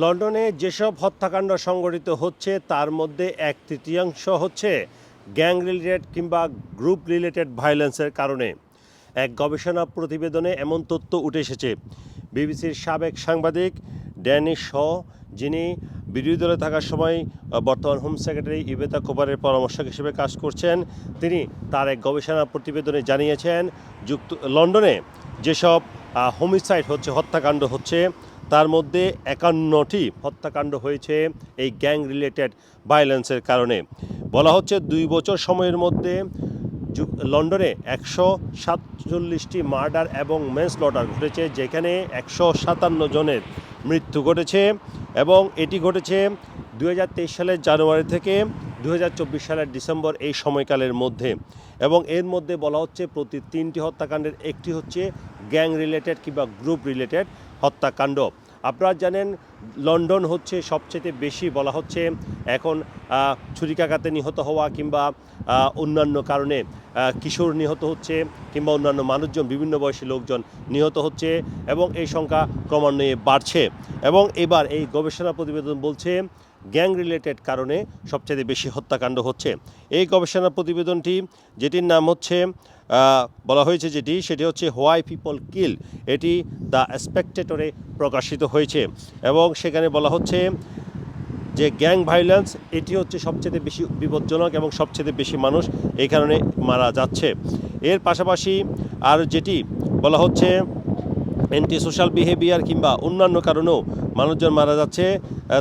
লন্ডনে যেসব হত্যাকাণ্ড সংঘটিত হচ্ছে, তার মধ্যে এক তৃতীয়াংশ হচ্ছে গ্যাং রিলেটেড কিংবা গ্রুপ রিলেটেড ভায়োলেন্সের কারণে। এক গবেষণা প্রতিবেদনে এমন তথ্য উঠে এসেছে। বিবিসির সাবেক সাংবাদিক ড্যানি শ, যিনি বিরোধী দলে থাকার সময় বর্তমান হোম সেক্রেটারি ইবেতা কোপারের পরামর্শক হিসেবে কাজ করছেন, তিনি তার এক গবেষণা প্রতিবেদনে জানিয়েছেন, যুক্ত, লন্ডনে যেসব হোমিসাইড হচ্ছে, হত্যাকাণ্ড হচ্ছে তার মধ্যে একান্নটি হত্যাকাণ্ড হয়েছে এই গ্যাং রিলেটেড ভায়োলেন্সের কারণে। বলা হচ্ছে দুই বছর সময়ের মধ্যে লন্ডনে একশো সাতচল্লিশটি মার্ডার এবং মেন্স লটার ঘটেছে, যেখানে একশো সাতান্ন জনের মৃত্যু ঘটেছে এবং এটি ঘটেছে দু হাজার তেইশ সালের জানুয়ারি থেকে দু হাজার চব্বিশ সালের ডিসেম্বর এই সময়কালের মধ্যে। এবং এর মধ্যে বলা হচ্ছে প্রতি তিনটি হত্যাকাণ্ডের একটি হচ্ছে গ্যাং রিলেটেড কিংবা গ্রুপ রিলেটেড হত্যাকাণ্ড। আপনারা জানেন লন্ডন হচ্ছে সবচেয়ে বেশি বলা হচ্ছে এখন ছুরিকাঘাতে নিহত হওয়া কিংবা অন্যান্য কারণে কিশোর নিহত হচ্ছে কিংবা অন্যান্য মানুষজন, বিভিন্ন বয়সী লোকজন নিহত হচ্ছে এবং এই সংখ্যা ক্রমান্বয়ে বাড়ছে। এবং এবার এই গবেষণা প্রতিবেদন বলছে, গ্যাং রিলেটেড কারণে সবচেয়ে বেশি হত্যাকাণ্ড হচ্ছে। এই গবেষণা প্রতিবেদনটি, যেটির নাম হচ্ছে বলা হয়েছে যেটি, সেটি হচ্ছে হোয়াই পিপল কিল। এটি দ্য স্পেকটেটরে প্রকাশিত হয়েছে। এবং সেখানে বলা হচ্ছে যে গ্যাং ভায়োলেন্স এটি হচ্ছে সবচেয়ে বেশি বিপজ্জনক এবং সবচেয়ে বেশি মানুষ এই কারণে মারা যাচ্ছে। এর পাশাপাশি আর যেটি বলা হচ্ছে অ্যান্টি সোশ্যাল বিহেভিয়ার কিংবা অন্যান্য কারণেও মানুষজন মারা যাচ্ছে।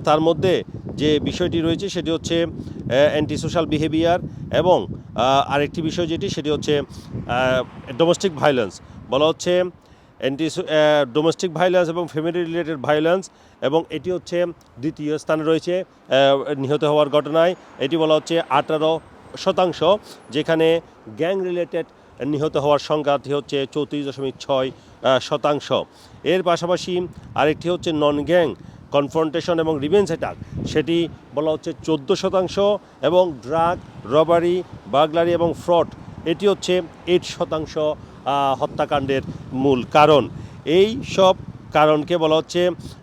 তার মধ্যে যে বিষয়টি রয়েছে সেটি হচ্ছে অ্যান্টি সোশ্যাল বিহেভিয়ার এবং আরেকটি বিষয় যেটি সেটি হচ্ছে ডোমেস্টিক ভায়োলেন্স বলা হচ্ছে অ্যান্টি ডোমেস্টিক ভায়োলেন্স এবং ফ্যামিলি রিলেটেড ভায়োলেন্স এবং এটি হচ্ছে দ্বিতীয় স্থানে রয়েছে নিহত হওয়ার ঘটনায়। এটি বলা হচ্ছে আঠারো শতাংশ, যেখানে গ্যাং রিলেটেড নিহত হওয়ার সংখ্যাটি হচ্ছে চৌত্রিশ দশমিক ছয় শতাংশ। এর পাশাপাশি আরেকটি হচ্ছে নন গ্যাং কনফ্রন্টেশন এবং রিভেন্স অ্যাটাক সেটি বলা হচ্ছে চোদ্দ শতাংশ এবং ড্রাগ রবারি বাগলারি এবং ফ্রড এটি হচ্ছে এইট শতাংশ হত্যাকাণ্ডের মূল কারণ। এই সব কারণকে বলা হচ্ছে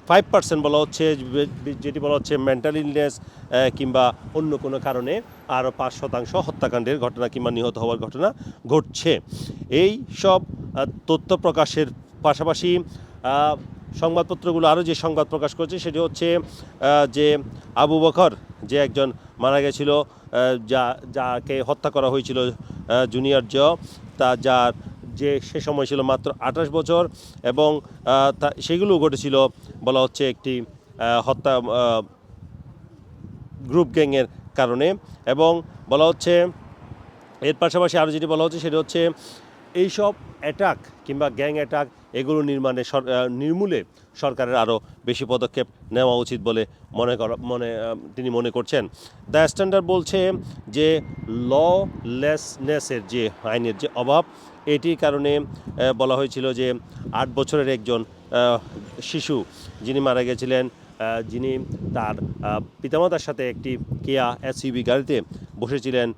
ফাইভ পার্সেন্ট বলা হচ্ছে, যেটি বলা হচ্ছে মেন্টাল ইলনেস কিংবা অন্য কোনো কারণে আরও পাঁচ শতাংশ হত্যাকাণ্ডের ঘটনা কিংবা নিহত হওয়ার ঘটনা ঘটছে। এই সব তথ্য প্রকাশের পাশাপাশি সংবাদপত্রগুলো, আরও যে সংবাদ প্রকাশ করছে সেটি হচ্ছে যে আবু বকর যে একজন মারা গেছিল যা, যাকে হত্যা করা হয়েছিল জুনিয়র জ, তা যার যে, সে সময় ছিল মাত্র আঠাশ বছর এবং তা, সেগুলো ঘটেছিল বলা হচ্ছে একটি হত্যা গ্রুপ গ্যাংয়ের কারণে এবং বলা হচ্ছে, এর পাশাপাশি আরও যেটি বলা হচ্ছে সেটি হচ্ছে এইসব অ্যাটাক কিংবা গ্যাং অ্যাটাক এগুলো নির্মাণে নির্মূলে সরকারের আরও বেশি পদক্ষেপ নেওয়া উচিত বলে মনে করা, মনে তিনি মনে করছেন। দ্য স্ট্যান্ডার্ড বলছে যে ললেসনেসের যে আইনের যে অভাব, এটির কারণে বলা হয়েছিল যে আট বছরের একজন শিশু যিনি মারা গেছিলেন যিনি তার পিতামাতার সাথে একটি কেয়া এসইবি গাড়িতে বসেছিলেন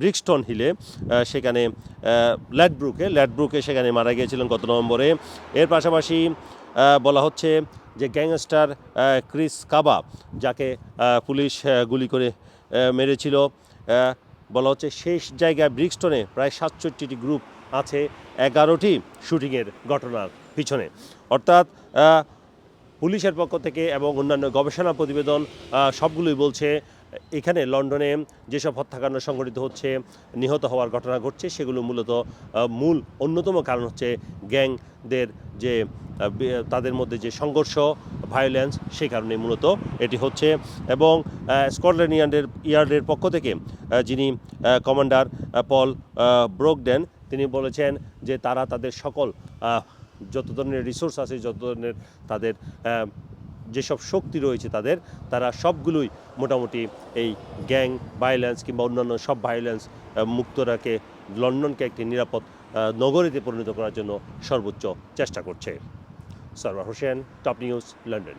ব্রিক্সটন হিলে সেখানে ল্যাডব্রুকে ল্যাডব্রুকে সেখানে মারা গিয়েছিলেন গত নভেম্বরে। এর পাশাপাশি বলা হচ্ছে যে গ্যাংস্টার ক্রিস কাবা, যাকে পুলিশ গুলি করে মেরেছিল বলা হচ্ছে শেষ জায়গায় ব্রিক্সটনে প্রায় সাতষট্টিটি গ্রুপ আছে, এগারোটি শুটিংয়ের ঘটনার পিছনে। অর্থাৎ পুলিশের পক্ষ থেকে এবং অন্যান্য গবেষণা প্রতিবেদন সবগুলোই বলছে এখানে লন্ডনে যেসব হত্যাকাণ্ড সংঘটিত হচ্ছে, নিহত হওয়ার ঘটনা ঘটছে, সেগুলো মূলত মূল অন্যতম কারণ হচ্ছে গ্যাংদের যে তাদের মধ্যে যে সংঘর্ষ ভায়োলেন্স সেই কারণে মূলত এটি হচ্ছে এবং স্কটল্যান্ড ইয়ার্ডের ইয়ার্ডের পক্ষ থেকে যিনি কমান্ডার পল ব্রোকডেন, তিনি বলেছেন যে তারা তাদের সকল যত ধরনের রিসোর্স আছে, যত ধরনের তাদের যেসব শক্তি রয়েছে তাদের, তারা সবগুলোই মোটামুটি এই গ্যাং ভায়োলেন্স কিংবা অন্যান্য সব ভায়োলেন্স মুক্ত রাখে লন্ডনকে একটি নিরাপদ নগরীতে পরিণত করার জন্য সর্বোচ্চ চেষ্টা করছে। Sarwar Hossain, top news, London.